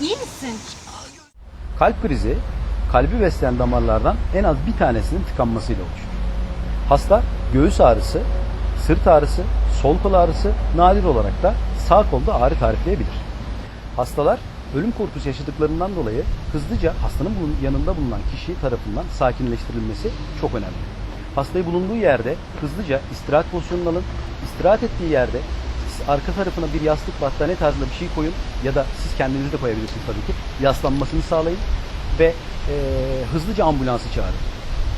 İyi misin? Kalp krizi, kalbi besleyen damarlardan en az bir tanesinin tıkanmasıyla oluşur. Hasta göğüs ağrısı, sırt ağrısı, sol kol ağrısı, nadir olarak da sağ kolda ağrı tarifleyebilir. Hastalar ölüm korkusu yaşadıklarından dolayı hızlıca hastanın yanında bulunan kişi tarafından sakinleştirilmesi çok önemli. Hastayı bulunduğu yerde hızlıca istirahat pozisyonuna alın. İstirahat ettiği yerde arka tarafına bir yastık battaniye tarzında bir şey koyun ya da siz kendiniz de koyabilirsiniz tabii ki. Yaslanmasını sağlayın ve eee, hızlıca ambulansı çağırın.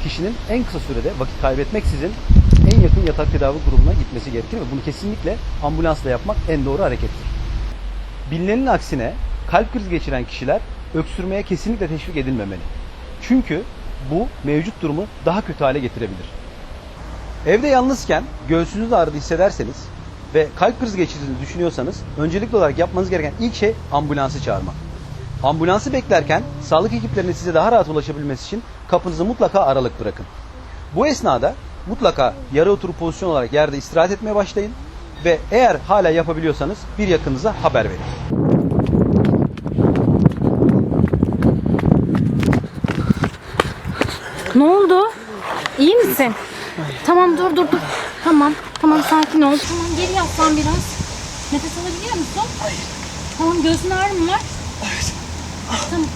Kişinin en kısa sürede vakit kaybetmeksizin en yakın yatak tedavi grubuna gitmesi gerekir ve bunu kesinlikle ambulansla yapmak en doğru harekettir. Bilinenin aksine kalp krizi geçiren kişiler öksürmeye kesinlikle teşvik edilmemeli. Çünkü bu mevcut durumu daha kötü hale getirebilir. Evde yalnızken göğsünüz ağrıdı hissederseniz ve kalp krizi geçirdiğinizi düşünüyorsanız öncelikli olarak yapmanız gereken ilk şey ambulansı çağırmak. Ambulansı beklerken sağlık ekiplerinin size daha rahat ulaşabilmesi için kapınızı mutlaka aralık bırakın. Bu esnada mutlaka yarı oturup pozisyon olarak yerde istirahat etmeye başlayın ve eğer hala yapabiliyorsanız bir yakınıza haber verin. Ne oldu? İyi misin? Tamam dur dur dur. Tamam tamam sakin ol. Tamam geri yaslan biraz. Nefes alabiliyor musun? Hayır. Tamam göğsün ağrı mı var? Evet. Tamam.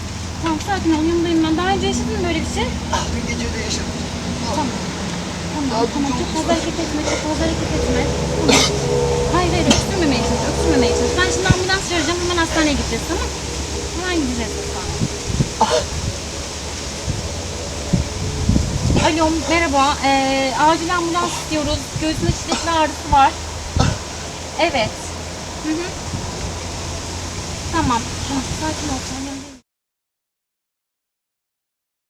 Tamam sakin ol yanındayım ben. Daha önce yaşadın mı böyle bir şey? Bir gece de yaşadım. Tamam. Tamam tamam çok fazla hareket etme çok fazla hareket etme. Tamam. Hayır hayır öksürmemeye çalış öksürmemeye çalış. Ben şimdi ambulans çağıracağım hemen hastaneye gideceğiz tamam Hemen gideceğiz hastaneye. Alo merhaba. Ee, acil ambulans istiyoruz. Göğsünde şiddetli ağrısı var. Evet. Hı hı. Tamam. Sakin ol.